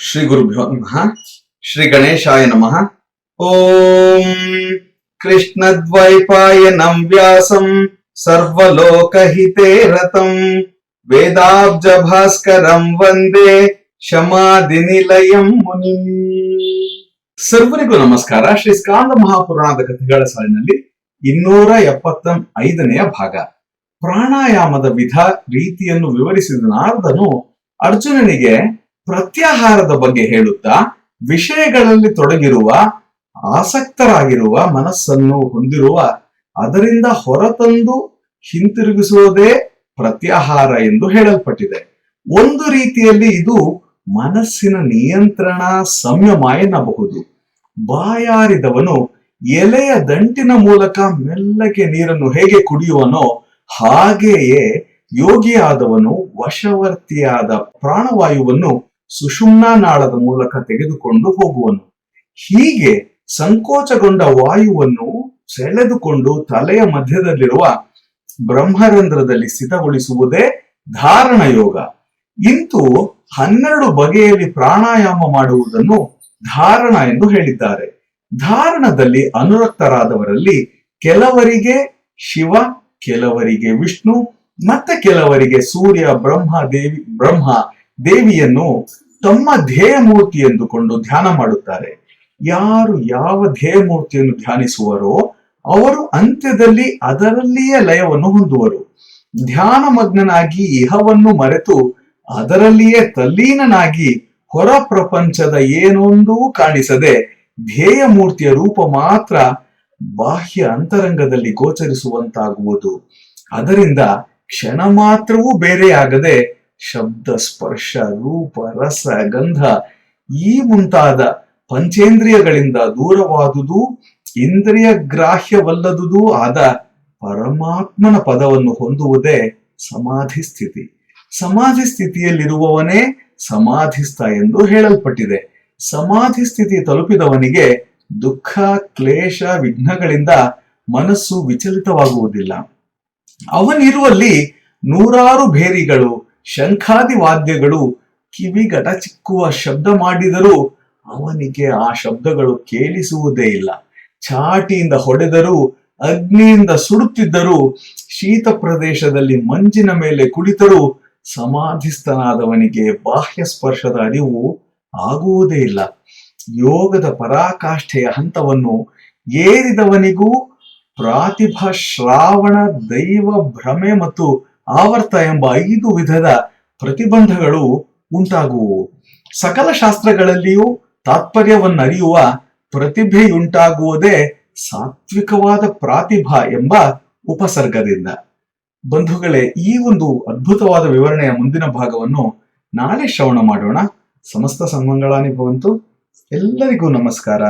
ಶ್ರೀ ಗುರುಭ್ಯೋ ನಮಃ. ಶ್ರೀ ಗಣೇಶಾಯ ನಮಃ. ಓಂ ಕೃಷ್ಣದ್ವೈಪಾಯನಂ ವ್ಯಾಸಂ ಸರ್ವಲೋಕಹಿತೇ ರತಂ. ವೇದಾಬ್ಜ ಭಾಸ್ಕರಂ ವಂದೇ ಶಮಾದಿನಿಲಯಂ ಮುನಿ. ಸರ್ವರಿಗೂ ನಮಸ್ಕಾರ. ಶ್ರೀ ಸ್ಕಾಂದ ಮಹಾಪುರಾಣದ ಕಥೆಗಳ ಸಾಲಿನಲ್ಲಿ ಇನ್ನೂರ ಎಪ್ಪತ್ತ ಐದನೆಯ ಭಾಗ. ಪ್ರಾಣಾಯಾಮದ ವಿಧ ರೀತಿಯನ್ನು ವಿವರಿಸಿದ ನಾರದನು ಅರ್ಜುನನಿಗೆ ಪ್ರತ್ಯಾಹಾರದ ಬಗ್ಗೆ ಹೇಳುತ್ತಾ ವಿಷಯಗಳಲ್ಲಿ ತೊಡಗಿರುವ, ಆಸಕ್ತರಾಗಿರುವ ಮನಸ್ಸನ್ನು ಹೊಂದಿರುವ, ಅದರಿಂದ ಹೊರತಂದು ಹಿಂತಿರುಗಿಸುವುದೇ ಪ್ರತ್ಯಾಹಾರ ಎಂದು ಹೇಳಲ್ಪಟ್ಟಿದೆ. ಒಂದು ರೀತಿಯಲ್ಲಿ ಇದು ಮನಸ್ಸಿನ ನಿಯಂತ್ರಣ ಸಂಯಮ ಎನ್ನಬಹುದು. ಬಾಯಾರಿದವನು ಎಲೆಯ ದಂಟಿನ ಮೂಲಕ ಮೆಲ್ಲಗೆ ನೀರನ್ನು ಹೇಗೆ ಕುಡಿಯುವನೋ ಹಾಗೆಯೇ ಯೋಗಿಯಾದವನು ವಶವರ್ತಿಯಾದ ಪ್ರಾಣವಾಯುವನ್ನು ಸುಷುಮ್ನಾ ನಾಳದ ಮೂಲಕ ತೆಗೆದುಕೊಂಡು ಹೋಗುವನು. ಹೀಗೆ ಸಂಕೋಚಗೊಂಡ ವಾಯುವನ್ನು ಸೆಳೆದುಕೊಂಡು ತಲೆಯ ಮಧ್ಯದಲ್ಲಿರುವ ಬ್ರಹ್ಮರಂಧ್ರದಲ್ಲಿ ಸ್ಥಿತಗೊಳಿಸುವುದೇ ಧಾರಣ ಯೋಗ ಇಂತು ಹನ್ನೆರಡು ಬಗೆಯಲ್ಲಿ ಪ್ರಾಣಾಯಾಮ ಮಾಡುವುದನ್ನು ಧಾರಣ ಎಂದು ಹೇಳಿದ್ದಾರೆ. ಧಾರಣದಲ್ಲಿ ಅನುರಕ್ತರಾದವರಲ್ಲಿ ಕೆಲವರಿಗೆ ಶಿವ, ಕೆಲವರಿಗೆ ವಿಷ್ಣು, ಮತ್ತೆ ಕೆಲವರಿಗೆ ಸೂರ್ಯ, ಬ್ರಹ್ಮ, ದೇವಿ, ಬ್ರಹ್ಮ ದೇವಿಯನ್ನು ತಮ್ಮ ಧ್ಯೇಯ ಮೂರ್ತಿ ಎಂದುಕೊಂಡು ಧ್ಯಾನ ಮಾಡುತ್ತಾರೆ. ಯಾರು ಯಾವ ಧ್ಯೇಯ ಮೂರ್ತಿಯನ್ನು ಧ್ಯಾನಿಸುವರೋ ಅವರು ಅಂತ್ಯದಲ್ಲಿ ಅದರಲ್ಲಿಯೇ ಲಯವನ್ನು ಹೊಂದುವರು. ಧ್ಯಾನ ಮಗ್ನನಾಗಿ ಇಹವನ್ನು ಮರೆತು ಅದರಲ್ಲಿಯೇ ತಲ್ಲೀನನಾಗಿ ಹೊರ ಪ್ರಪಂಚದ ಏನೊಂದೂ ಕಾಣಿಸದೆ ಧ್ಯೇಯ ಮೂರ್ತಿಯ ರೂಪ ಮಾತ್ರ ಬಾಹ್ಯ ಅಂತರಂಗದಲ್ಲಿ ಗೋಚರಿಸುವಂತಾಗುವುದು. ಅದರಿಂದ ಕ್ಷಣ ಮಾತ್ರವೂ ಬೇರೆಯಾಗದೆ ಶಬ್ದ, ಸ್ಪರ್ಶ, ರೂಪ, ರಸ, ಗಂಧ ಈ ಮುಂತಾದ ಪಂಚೇಂದ್ರಿಯಗಳಿಂದ ದೂರವಾದುದು ಇಂದ್ರಿಯ ಗ್ರಾಹ್ಯವಲ್ಲದುದೂ ಆದ ಪರಮಾತ್ಮನ ಪದವನ್ನು ಹೊಂದುವುದೇ ಸಮಾಧಿ ಸ್ಥಿತಿ. ಸಮಾಧಿ ಸ್ಥಿತಿಯಲ್ಲಿರುವವನೇ ಸಮಾಧಿಸ್ಥ ಎಂದು ಹೇಳಲ್ಪಟ್ಟಿದೆ. ಸಮಾಧಿ ಸ್ಥಿತಿ ತಲುಪಿದವನಿಗೆ ದುಃಖ, ಕ್ಲೇಶ, ವಿಘ್ನಗಳಿಂದ ಮನಸ್ಸು ವಿಚಲಿತವಾಗುವುದಿಲ್ಲ. ಅವನಿರುವಲ್ಲಿ ನೂರಾರು ಭೇರಿಗಳು ಶಂಖಾದಿ ವಾದ್ಯಗಳು ಕಿವಿಗಟ ಚಿಕ್ಕುವ ಶಬ್ದ ಮಾಡಿದರೂ ಅವನಿಗೆ ಆ ಶಬ್ದಗಳು ಕೇಳಿಸುವುದೇ ಇಲ್ಲ. ಚಾಟಿಯಿಂದ ಹೊಡೆದರೂ, ಅಗ್ನಿಯಿಂದ ಸುಡುತ್ತಿದ್ದರೂ, ಶೀತ ಪ್ರದೇಶದಲ್ಲಿ ಮಂಜಿನ ಮೇಲೆ ಕುಳಿತರೂ ಸಮಾಧಿಸ್ಥನಾದವನಿಗೆ ಬಾಹ್ಯ ಸ್ಪರ್ಶದ ಅರಿವು ಆಗುವುದೇ ಇಲ್ಲ. ಯೋಗದ ಪರಾಕಾಷ್ಠೆಯ ಹಂತವನ್ನು ಏರಿದವನಿಗೂ ಪ್ರಾತಿಭಾ ಶ್ರಾವಣ ದೈವ ಭ್ರಮೆ ಮತ್ತು ಆವರ್ತ ಎಂಬ ಐದು ವಿಧದ ಪ್ರತಿಬಂಧಗಳು ಉಂಟಾಗುವು. ಸಕಲ ಶಾಸ್ತ್ರಗಳಲ್ಲಿಯೂ ತಾತ್ಪರ್ಯವನ್ನರಿಯುವ ಪ್ರತಿಭೆಯುಂಟಾಗುವುದೇ ಸಾತ್ವಿಕವಾದ ಪ್ರಾತಿಭಾ ಎಂಬ ಉಪಸರ್ಗದಿಂದ. ಬಂಧುಗಳೇ, ಈ ಒಂದು ಅದ್ಭುತವಾದ ವಿವರಣೆಯ ಮುಂದಿನ ಭಾಗವನ್ನು ನಾಳೆ ಶ್ರವಣ ಮಾಡೋಣ. ಸಮಸ್ತ ಸನ್ಮಂಗಳಾನಿ ಭವಂತು. ಎಲ್ಲರಿಗೂ ನಮಸ್ಕಾರ.